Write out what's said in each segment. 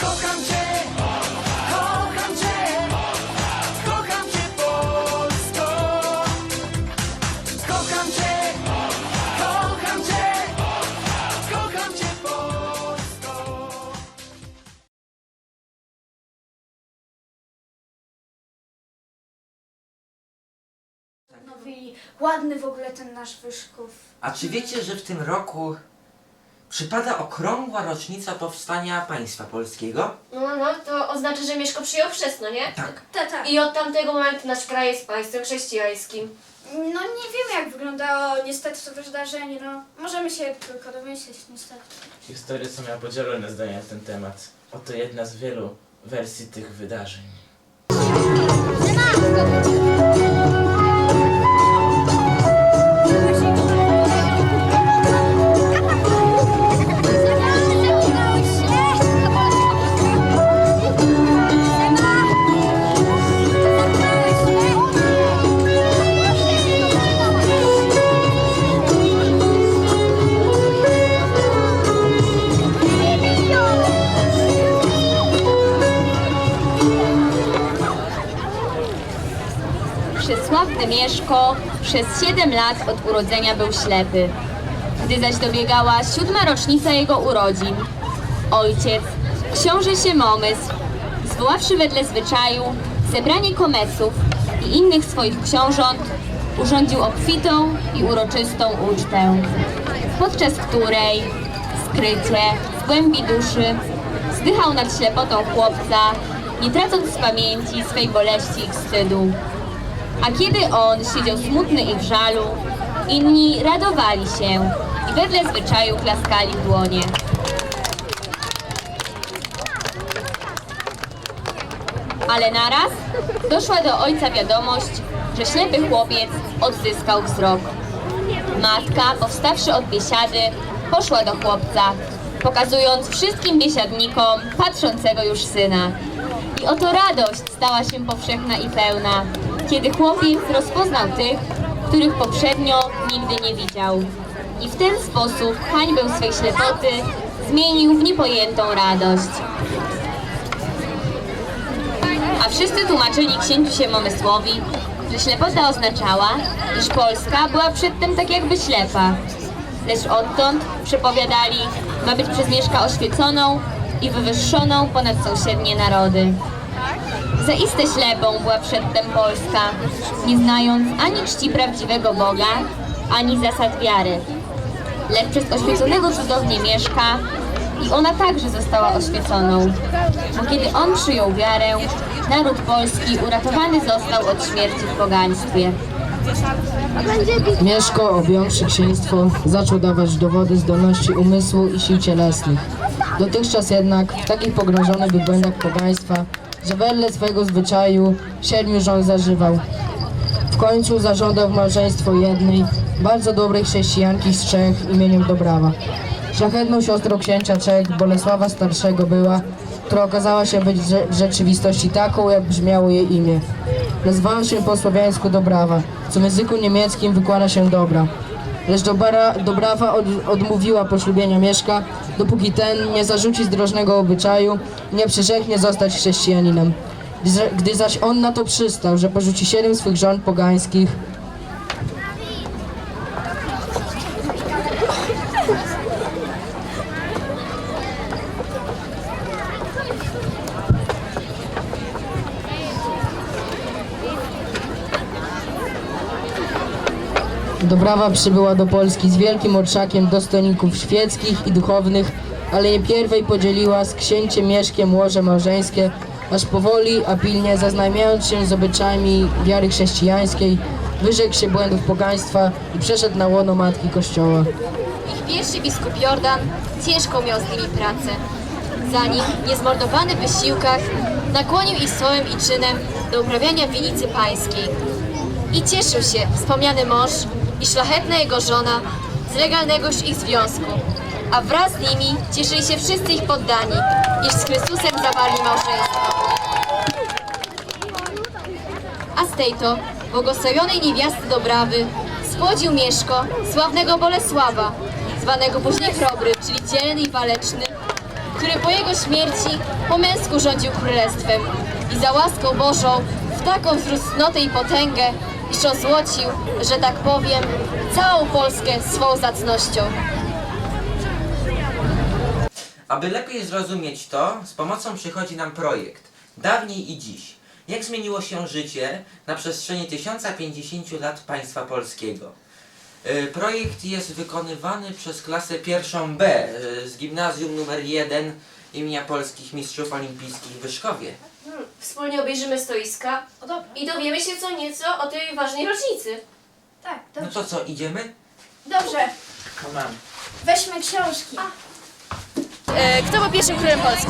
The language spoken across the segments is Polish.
Kocham cię, kocham cię, kocham cię Polsko. Kocham cię, kocham cię, kocham cię Polsko. Ładny w ogóle ten nasz Wyszków. A czy wiecie, że w tym roku przypada okrągła rocznica powstania państwa polskiego? No, no, to oznacza, że Mieszko przyjął chrzest, no nie? Tak. Tata. I od tamtego momentu nasz kraj jest państwem chrześcijańskim. No nie wiem jak wyglądało niestety to wydarzenie, no. Możemy się tylko domyśleć niestety. Historycy mają podzielone zdania na ten temat. Oto jedna z wielu wersji tych wydarzeń. Przesławny Mieszko przez 7 lat od urodzenia był ślepy. Gdy zaś dobiegała siódma rocznica jego urodzin, ojciec, książę Siemomysł, zwoławszy wedle zwyczaju zebranie komesów i innych swoich książąt, urządził obfitą i uroczystą ucztę, podczas której skrycie, w głębi duszy, zdychał nad ślepotą chłopca, nie tracąc z pamięci swej boleści i wstydu. A kiedy on siedział smutny i w żalu, inni radowali się i wedle zwyczaju klaskali w dłonie. Ale naraz doszła do ojca wiadomość, że ślepy chłopiec odzyskał wzrok. Matka, powstawszy od biesiady, poszła do chłopca, pokazując wszystkim biesiadnikom patrzącego już syna. I oto radość stała się powszechna i pełna, kiedy chłopiec rozpoznał tych, których poprzednio nigdy nie widział. I w ten sposób hańbę swej ślepoty zmienił w niepojętą radość. A wszyscy tłumaczyli księciu Siemomysłowi, że ślepota oznaczała, iż Polska była przedtem tak jakby ślepa. Lecz odtąd, przepowiadali, ma być przez Mieszka oświeconą i wywyższoną ponad sąsiednie narody. Zaiste ślepą była przedtem Polska, nie znając ani czci prawdziwego Boga, ani zasad wiary. Lecz przez oświeconego cudownie Mieszka i ona także została oświeconą. Bo kiedy on przyjął wiarę, naród polski uratowany został od śmierci w pogaństwie. Mieszko, objąwszy księstwo, zaczął dawać dowody zdolności umysłu i sił cielesnych. Dotychczas jednak w takich pogrążonych w błędach pogaństwa, że wedle swojego zwyczaju siedmiu żon zażywał. W końcu zażądał małżeństwo jednej, bardzo dobrej chrześcijanki z Czech imieniem Dobrawa. Szlachetną siostrą księcia Czech Bolesława Starszego była, która okazała się być w rzeczywistości taką, jak brzmiało jej imię. Nazywała się po słowiańsku Dobrawa, co w języku niemieckim wykłada się dobra. Lecz Dobra, Dobrawa od, odmówiła poślubienia Mieszka, dopóki ten nie zarzuci zdrożnego obyczaju i nie przyrzeknie zostać chrześcijaninem. Gdy, za- gdy zaś on na to przystał, że porzuci siedem swych żon pogańskich, Dobrawa przybyła do Polski z wielkim orszakiem dostojników świeckich i duchownych, ale nie pierwej podzieliła z księciem Mieszkiem łoże małżeńskie, aż powoli, a pilnie zaznajmiając się z obyczajami wiary chrześcijańskiej, wyrzekł się błędów pogaństwa i przeszedł na łono Matki Kościoła. Ich pierwszy biskup Jordan ciężką miał z nimi pracę. Zanim, niezmordowany w wysiłkach, nakłonił ich słowem i czynem do uprawiania winicy pańskiej. I cieszył się wspomniany mąż i szlachetna jego żona z legalnegość ich związku, a wraz z nimi cieszyli się wszyscy ich poddani, iż z Chrystusem zawarli małżeństwo. A z tej to błogosławionej niewiasty Dobrawy spłodził Mieszko, sławnego Bolesława, zwanego później Chrobry, czyli dzielny i waleczny, który po jego śmierci po męsku rządził królestwem i za łaską Bożą w taką wzrósł cnotę i potęgę, iż ozłocił, że tak powiem, całą Polskę swą zacnością. Aby lepiej zrozumieć to, z pomocą przychodzi nam projekt Dawniej i dziś. Jak zmieniło się życie na przestrzeni 1050 lat państwa polskiego? Y, Projekt jest wykonywany przez klasę pierwszą B y, z gimnazjum numer 1 imienia Polskich Mistrzów Olimpijskich w Wyszkowie. Hmm, wspólnie obejrzymy stoiska O dobra. i dowiemy się co nieco o tej ważnej rocznicy. Tak, No dobrze. to co, idziemy? Dobrze, Mam. weźmy książki. E, kto był pierwszym królem Polski?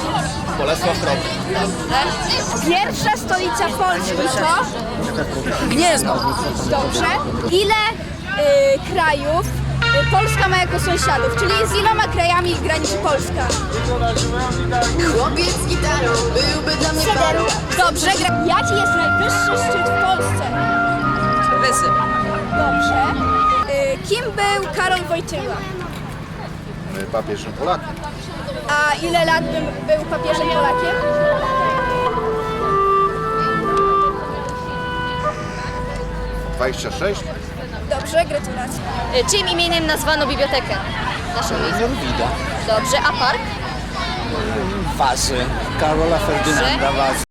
Pierwsza stolica Polski to? Gniezno. Dobrze. Ile y, krajów Polska ma jako sąsiadów? Czyli z iloma krajami graniczy Polska? Chłopiec z gitarą byłby dla mnie Siedem. Dobrze. Gra... Jaki jest najwyższy szczyt w Polsce? Wysy. Dobrze. Y, kim był Karol Wojtyła? papieżem Polakiem. A ile lat był, był papieżem Polakiem? Y, 26? Dobrze, gratulacje. E, czyim imieniem nazwano bibliotekę naszą miejską? Dobrze, a park? Wazy. Karola Ferdynanda Wazy.